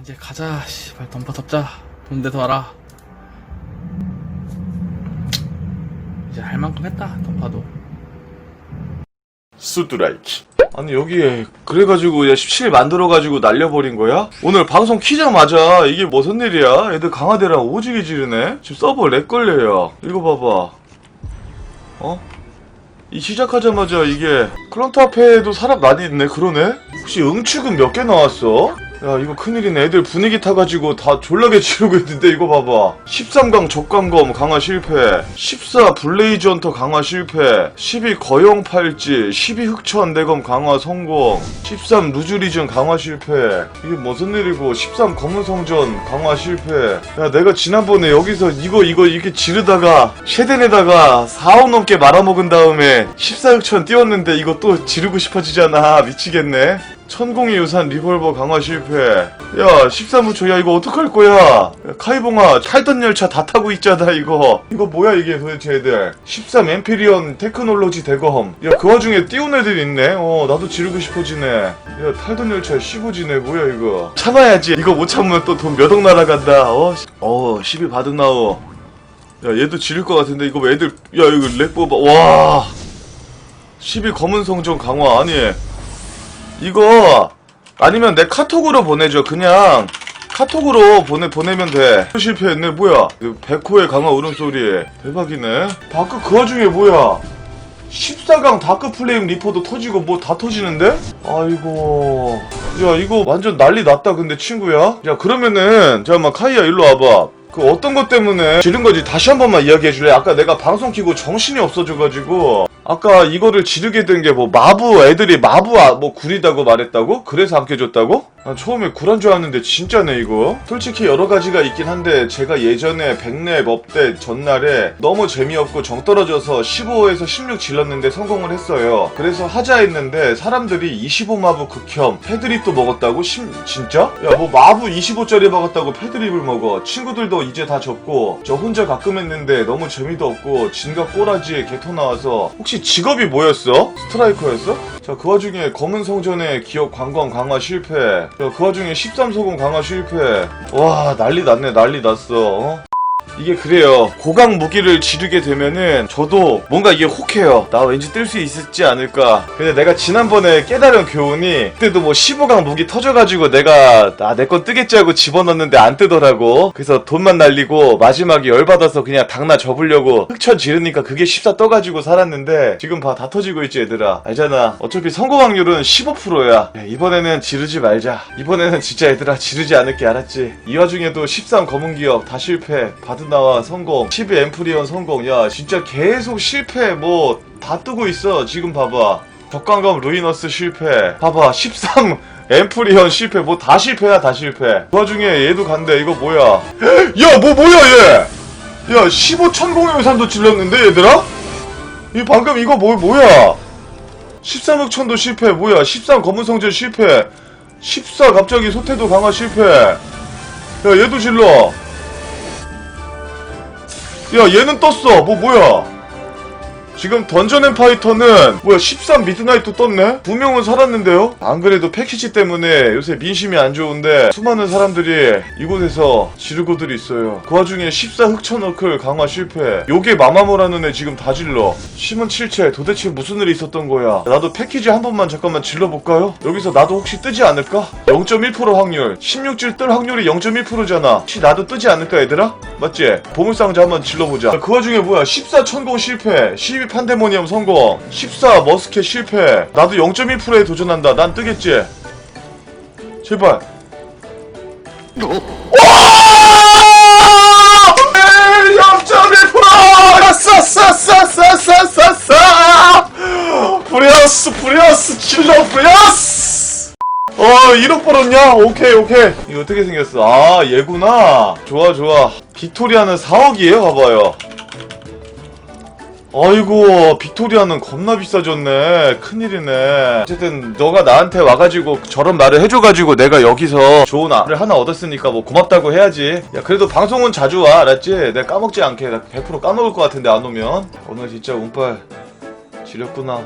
이제 가자 씨발 덤퍼 덮자 돈 내서 와라 이제 할 만큼 했다 덤퍼도 수드라이키. 아니 여기에 그래가지고 야17 만들어가지고 날려버린 거야? 오늘 방송 키자마자 이게 무슨 일이야? 애들 강화대라 오지게 지르네? 지금 서버 렉 걸려요. 이거 봐봐. 어? 이 시작하자마자 이게 클런트 앞에도 사람 많이 있네 그러네? 혹시 응축은 몇 개 나왔어? 야 이거 큰일이네. 애들 분위기 타가지고 다 졸라게 지르고 있는데 이거 봐봐. 13강 적강검 강화 실패. 14 블레이즈 헌터 강화 실패. 12 거영 팔찌. 12 흑천 대검 강화 성공. 13 루즈리전 강화 실패. 이게 무슨 일이고. 13 검은 성전 강화 실패. 야 내가 지난번에 여기서 이거 이거 이렇게 지르다가 쉐덴에다가 4억 넘게 말아먹은 다음에 14 흑천 띄웠는데 이거 또 지르고 싶어지잖아. 미치겠네 천공의 유산 리볼버 강화 실패. 야, 13부초, 야, 이거 어떡할 거야? 야, 카이봉아, 탈던 열차 다 타고 있잖아, 이거. 이거 뭐야, 이게 도대체 애들. 13 엠피리언 테크놀로지 대검. 야, 그 와중에 띄운 애들 있네? 어, 나도 지르고 싶어지네. 야, 탈던 열차 15지네, 뭐야, 이거. 참아야지. 이거 못 참으면 또 돈 몇 억 날아간다, 어? 씨. 어, 12 받은 나오. 야, 얘도 지를 것 같은데, 이거 왜 애들, 야, 이거 렉 뽑아. 와. 12 검은 성전 강화, 아니. 이거 아니면 내 카톡으로 보내줘. 그냥 카톡으로 보내 보내면 돼. 실패했네. 뭐야? 그 백호의 강화 울음소리. 대박이네. 다크 그 와중에 뭐야? 14강 다크 플레임 리포도 터지고 뭐 다 터지는데? 아이고. 야 이거 완전 난리 났다 근데 친구야. 야 그러면은 잠깐만 카이야 일로 와봐 그 어떤 것 때문에 지른 건지 다시 한 번만 이야기해 줄래? 아까 내가 방송 키고 정신이 없어져가지고 아까 이거를 지르게 된 게 뭐 마부 애들이 마부 아, 뭐 구리다고 말했다고? 그래서 안 깨졌다고? 난 처음에 구란 줄 알았는데 진짜네 이거 솔직히 여러 가지가 있긴 한데 제가 예전에 백랩 업때 전날에 너무 재미없고 정 떨어져서 15에서 16 질렀는데 성공을 했어요 그래서 하자 했는데 사람들이 25마부 극혐 패드립도 먹었다고? 심, 진짜? 야 뭐 마부 25짜리 먹었다고 패드립을 먹어 친구들도 이제 다 접고 저 혼자 가끔 했는데 너무 재미도 없고 진각 꼬라지에 개토 나와서 혹시 직업이 뭐였어? 스트라이커였어? 자 그 와중에 검은 성전의 기억 관광 강화 실패 자, 그 와중에 13소금 강화 실패 와 난리 났네 난리 났어 어? 이게 그래요. 고강 무기를 지르게 되면은 저도 뭔가 이게 혹해요. 나 왠지 뜰 수 있지 않을까. 근데 내가 지난번에 깨달은 교훈이 그때도 뭐 15강 무기 터져가지고 내가 아 내 건 뜨겠지 하고 집어넣는데 안 뜨더라고. 그래서 돈만 날리고 마지막에 열받아서 그냥 당나 접으려고 흑천 지르니까 그게 14 떠가지고 살았는데 지금 봐 다 터지고 있지 얘들아. 알잖아. 어차피 성공 확률은 15%야. 이번에는 지르지 말자. 이번에는 진짜 얘들아 지르지 않을게 알았지. 이 와중에도 13 검은 기억 다 실패. 바드 나와 성공. 12 앰프리언 성공. 야 진짜 계속 실패. 뭐 다 뜨고 있어. 지금 봐봐. 적강감 루이너스 실패. 봐봐. 13 앰프리언 실패. 뭐 다 실패야 다 실패. 그 와중에 얘도 간대. 이거 뭐야? 야 뭐 뭐야 얘 야 15 천공의 유산도 질렀는데 얘들아? 이 방금 이거 뭐 뭐야? 13억 천도 실패. 뭐야? 13 검은 성전 실패. 14 갑자기 소태도 강화 실패. 야 얘도 질러 야 얘는 떴어. 뭐 뭐야 지금 던전 앤 파이터는 뭐야 13 미드나이트 떴네? 두 명은 살았는데요? 안 그래도 패키지 때문에 요새 민심이 안 좋은데 수많은 사람들이 이곳에서 지르고들 있어요 그 와중에 14 흑천어클 강화 실패 요게 마마모라는 애 지금 다 질러 심은 칠체 도대체 무슨 일이 있었던 거야 나도 패키지 한 번만 잠깐만 질러볼까요? 여기서 나도 혹시 뜨지 않을까? 0.1% 확률 16질 뜰 확률이 0.1%잖아 혹시 나도 뜨지 않을까 얘들아? 맞지? 보물상자 한번 질러보자 그 와중에 뭐야 14 천공 실패 12 판데모니엄 성공 14 머스켓 실패 나도 0.1%에 도전한다 난 뜨겠지? 제발 와! 0.1% 싸싸싸싸싸싸싸 브레어스 브레어스 질러 브레어스 어 1억 벌었냐? 오케이 오케이 이거 어떻게 생겼어? 아 얘구나 좋아 좋아 빅토리아는 4억이에요 봐봐요 아이고 빅토리아는 겁나 비싸졌네. 큰일이네. 어쨌든 너가 나한테 와가지고 저런 말을 해줘가지고 내가 여기서 좋은 알을 하나 얻었으니까 뭐 고맙다고 해야지. 야 그래도 방송은 자주 와 알았지? 내가 까먹지 않게 나 100% 까먹을 것 같은데 안 오면. 오늘 진짜 운빨 지렸구나